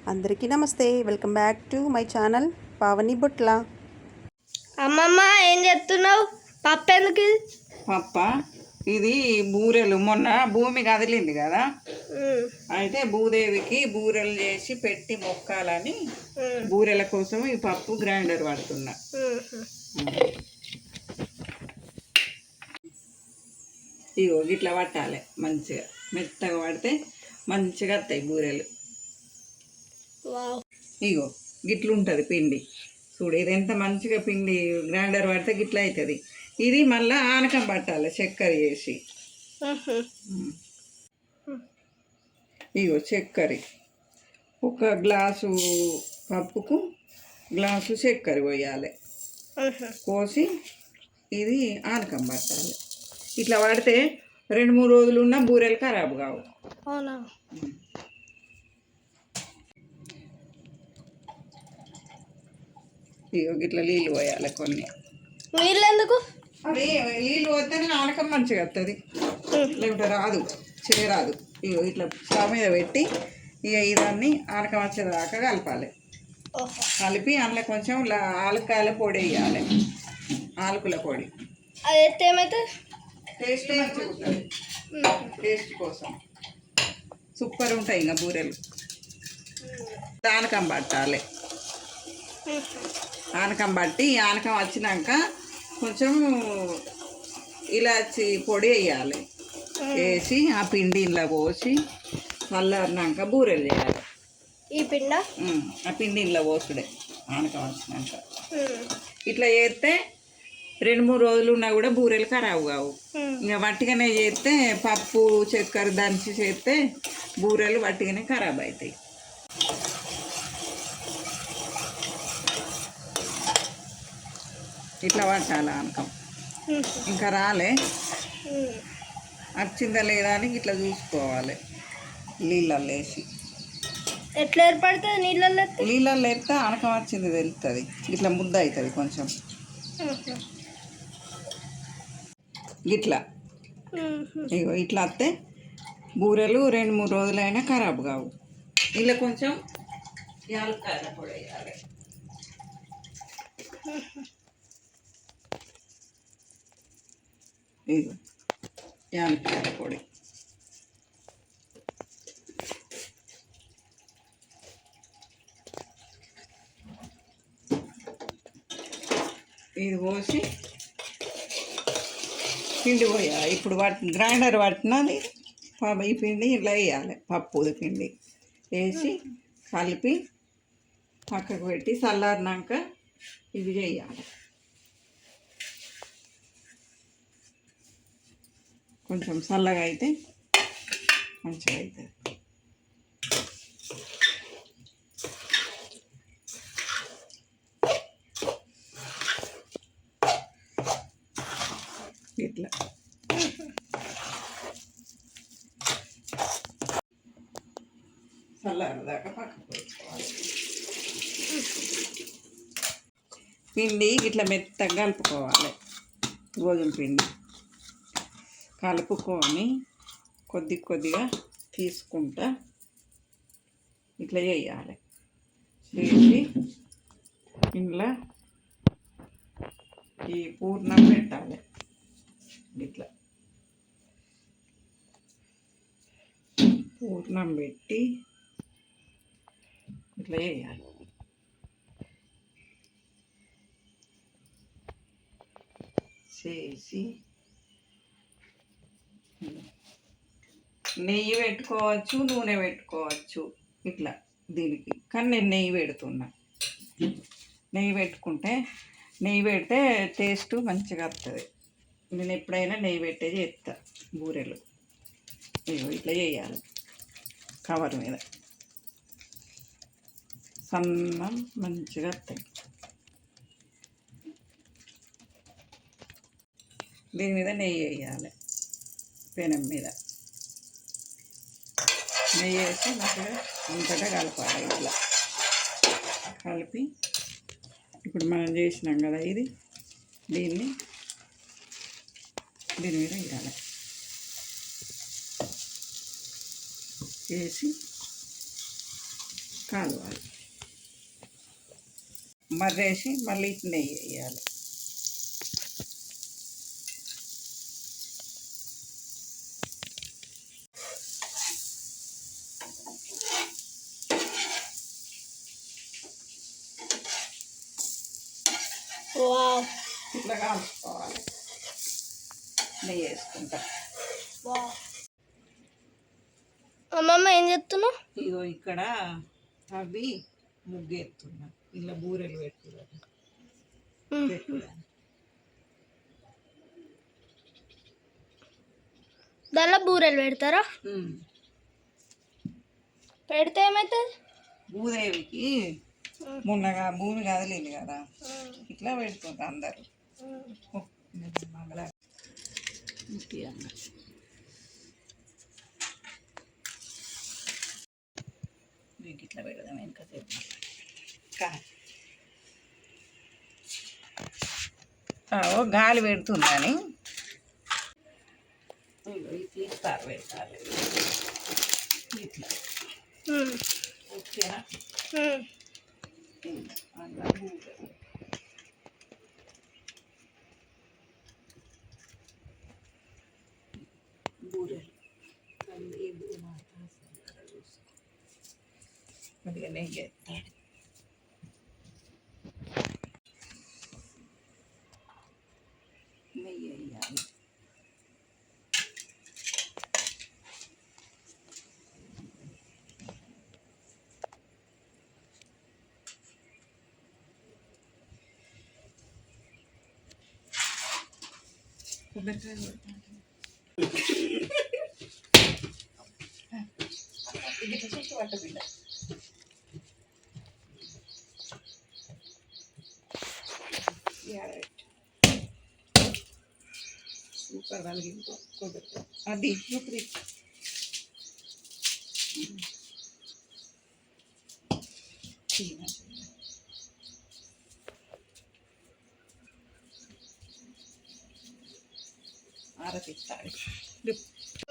అందరికీ నమస్తే. Welcome back to my channel Pavani Butla. అమ్మమ్మ ఏం చెప్తున్నావు పప్పు ఎందుకు ఇది పప్ప ఇది బూరెలు. మొన్న భూమి కదిలింది కదా? అయితే భూదేవికి బూరెలు చేసి పెట్టి మొక్కాలని బూరెల కోసం ఈ పప్పు గ్రైండర్ పడుతున్నా ఉమ్, ఇగో ఇట్లా పట్టాలి మంచిగా. మెత్తగా పడితే మంచిగా వస్తాయి బూరెలు. ఇగో గిట్లు ఉంటుంది పిండి. చూడు ఇది ఎంత మంచిగా పిండి గ్రైండర్ పడితే గిట్ల అవుతుంది ఇది మళ్ళీ ఆనకం పట్టాలి చక్కెర చేసి. ఉహు, ఇగో చక్కెర. ఒక గ్లాసు పప్పుకు గ్లాసు చక్కెర పోయాలి. పోసి ఇది ఆనకం పట్టాలి. ఇట్లా పడితే రెండు మూడు రోజులు ఉన్న బూరెలు ఖరాబు కావు. ఇగో ఇట్లా నీళ్ళు పోయాలి కొన్ని. నీళ్ళు ఎందుకు అది నీళ్ళు పోతేనే ఆనకం మంచిగా వస్తుంది లేకుంటే రాదు చేయరాదు ఇగో ఇట్లా స్టవ్ మీద పెట్టి ఇక ఇదాన్ని ఆనకం వచ్చేదాకా కలపాలి. కలిపి అందులో కొంచెం ఆలుకాయల పొడి వేయాలి. ఆలుకుల పొడి. అది ఏమైతే టేస్ట్ మంచిగా టేస్ట్ కోసం. సూపర్ ఉంటాయి ఇంకా బూరెలు. ఆనకం పట్టాలి. ఆనకం పట్టి ఈ ఆనకం వచ్చినాక కొంచెం ఇలాచి పొడి వేయాలి. వేసి ఆ పిండి ఇంట్లో పోసి చల్లారినాక బూరెలు చేయాలి. ఈ పిండ? ఆ పిండి ఇంట్లో పోసుడే ఆనకం వచ్చినాక. ఇట్లా చేస్తే రెండు మూడు రోజులు ఉన్నా కూడా బూరెలు ఖరాబు కావు. ఇంకా వట్టిగానే చేస్తే పప్పు చక్కెర దంచి చేస్తే బూరెలు వట్టిగానే ఖరాబ్ అవుతాయి. ఇట్లా పట్టాలి ఉమ్, ఇంకా రాలే. వచ్చిందా లేదా అని ఇట్లా చూసుకోవాలి. నీళ్ళల్లో వేసి. ఎట్లా ఏర్పడుతుంది? నీళ్ళల్లో? నీళ్ళల్లో వేస్తే ఆనకం వచ్చింది తెలుస్తుంది ఇట్లా ముద్ద అవుతుంది కొంచెం. ఇట్లా. ఇగో ఇట్లా వస్తే బూరెలు రెండు మూడు రోజులైనా ఖరాబ్ కావు. ఇలా కొంచెం యాలక్కాయల పొడి వేయాలి. ఇది యాలక్కాయల పొడి. ఇది పోసి పిండి పోయాలి. ఇప్పుడు వాటి గ్రైండర్ పట్టినది ఈ పిండి ఇలా వేయాలి. పప్పుది పిండి వేసి కలిపి పక్కకు పెట్టి చల్లారినాక ఇవి చేయాలి. కొంచెం చల్లగా అయితే మంచిగా అవుతుంది. ఇట్లా. చల్లారదాకా పక్కకు పిండి ఇట్లా మెత్తగా కలుపుకోవాలి. గోధుమ పిండి. కలుపుకొని కొద్ది కొద్దిగా తీసుకుంటా ఇట్లా చేయాలి. చేసి ఇంట్లో ఈ పూర్ణం పెట్టాలి. ఇట్లా పూర్ణం పెట్టి ఇట్లా చేయాలి. చేసి నెయ్యి పెట్టుకోవచ్చు నూనె పెట్టుకోవచ్చు ఇట్లా దీనికి. కానీ నేను నెయ్యి పెడుతున్నా. నెయ్యి పెట్టుకుంటే నెయ్యి పెడితే టేస్ట్ మంచిగా వస్తుంది నేను ఎప్పుడైనా నెయ్యి పెట్టే చేస్తా బూరెలు. ఇట్లా చేయాలి. కవర్ మీద. సన్నం మంచిగా వస్తాయి దీని మీద నెయ్యి వేయాలి. పెనం మీద. నెయ్యి వేసి మంచిగా అంతటా కలపాలి ఇట్లా. కలిపి ఇప్పుడు మనం చేసినాం కదా ఇది. దీన్ని దీని మీద వేయాలి. వేసి కాలువాలి. మర్రేసి మళ్ళీ నెయ్యి వేయాలి. ఇట్లా కాల్చుకోవాలి వేసుకుంటా వావ్ అమ్మమ్మ ఏం చెప్తున్నావు? ఇగో ఇక్కడ అవి ముగ్గెత్తున్నా ఇలా బూరెలు పెట్టుకున్నాను దానిలో బూరెలు పెడతారా? పెడితే ఏమవుతుంది భూదేవికి మొన్నగా భూమి కదలేదు కదా. ఇట్లా పెడుతుంటారు అందరు. వీటి ఇట్లా పెడదాం వెనకసేపు కా. ఓ గాలి పెడుతుందని ఇట్లా ఇట్లా. ఓకేనా అలా బూరెలు. బూరెలు സൂപ്പർ നൽകി കൊടുത്തു അതി పట్ట